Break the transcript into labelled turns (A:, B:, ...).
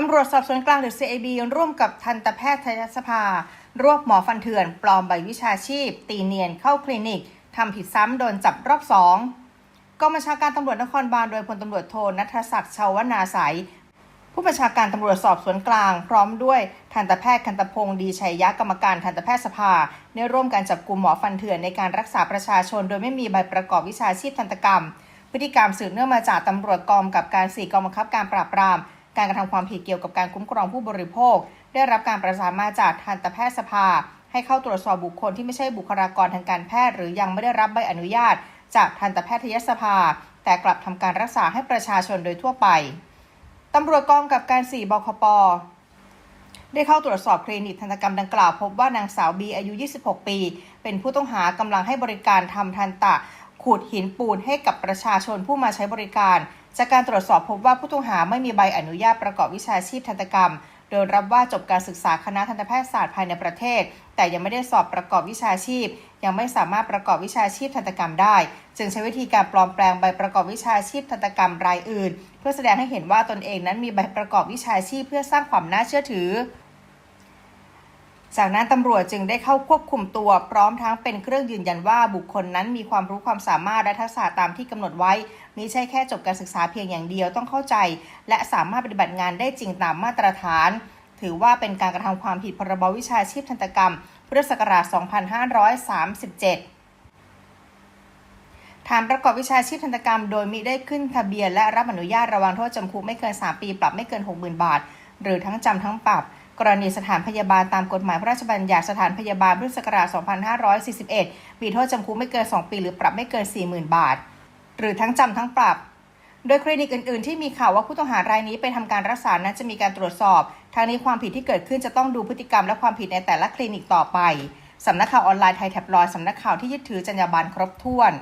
A: ตำรวจสอบสวนกลางหรือ CAB ร่วมกับทันตแพทยสภา รวบหมอฟันเถื่อน ปลอมใบวิชาชีพ ตีเนียนเข้าคลินิกทำผิดซ้ำโดนจับรอบสองกองบัญชาการตำรวจนครบาลโดยพลตำรวจโทนัทศักดิ์ชาวนาใสยผู้บัญชาการตำรวจสอบสวนกลาง พร้อมด้วยทันตแพทย์คันตพงศ์ดีชัยยะกรรมการทันตแพทยสภาได้ร่วมการจับกลุ่มหมอฟันเถื่อนในการรักษาประชาชน โดยไม่มีใบประกอบวิชาชีพทันตกรรม พฤติกรรมสืบเนื่องมาจากตำรวจกองกับการสี่กองบังคับการปราบปราม การกระทำความผิดเกี่ยวกับการคุ้มครองผู้บริโภค ได้รับการประสานมาจากทันตแพทยสภา ให้เข้าตรวจสอบบุคคลที่ไม่ใช่บุคลากรทางการแพทย์ หรือยังไม่ได้รับใบอนุญาต จากทันตแพทยสภา แต่กลับทำการรักษาให้ประชาชนโดยทั่วไปตำรวจกองกับการ 4 บคปได้เข้าตรวจสอบคลินิกทันตกรรมดังกล่าวพบว่านางสาวบีอายุ 26 ปี เป็นผู้ต้องหากำลังให้บริการทำทันตะ ขูดหินปูนให้กับประชาชนผู้มาใช้บริการ จากการตรวจสอบพบว่าผู้ต้องหาไม่มีใบอนุญาตประกอบวิชาชีพทันตกรรม โดยรับว่าจบการศึกษาคณะทันตแพทยศาสตร์ภายในประเทศ แต่ยังไม่ได้สอบประกอบวิชาชีพ ยังไม่สามารถประกอบวิชาชีพทันตกรรมได้ จึงใช้วิธีการปลอมแปลงใบประกอบวิชาชีพทันตกรรมรายอื่น เพื่อแสดงให้เห็นว่าตนเองนั้นมีใบประกอบวิชาชีพเพื่อสร้างความน่าเชื่อถือ จากนั้นตำรวจจึงได้เข้าควบคุมตัวพร้อมทั้งเป็นเครื่องยืนยันว่าบุคคลนั้นมีความรู้ความสามารถและทักษะตามที่กำหนดไว้มิใช่แค่จบการศึกษาเพียงอย่างเดียวต้องเข้าใจ และสามารถปฏิบัติงานได้จริงตามมาตรฐาน ถือว่าเป็นการกระทำความผิดพรบวิชาชีพทันตกรรมพุทธศักราช 2537ฐานประกอบวิชาชีพทันตกรรม โดยมิได้ขึ้นทะเบียนและรับอนุญาตระวังโทษจำคุกไม่เกิน 3 ปี ปรับไม่เกิน 60,000 บาท หรือทั้งจำทั้งปรับ กรณีสถานพยาบาลตามกฎหมายพระราชบัญญัติสถานพยาบาลพุทธศักราช 2541 มีโทษจำคุกไม่เกิน 2 ปี หรือปรับไม่เกิน 40,000 บาท หรือทั้งจำทั้งปรับ โดยคลินิกอื่น ๆ ที่มีข่าวว่าผู้ต้องหารายนี้ไปทำการรักษานั้นจะมีการตรวจสอบ ทางนี้ความผิดที่เกิดขึ้นจะต้องดูพฤติกรรมและความผิดในแต่ละคลินิกต่อไปสำนักข่าวออนไลน์ไทยแท็บลอยสำนักข่าวที่ยึดถือจรรยาบรรณครบถ้วน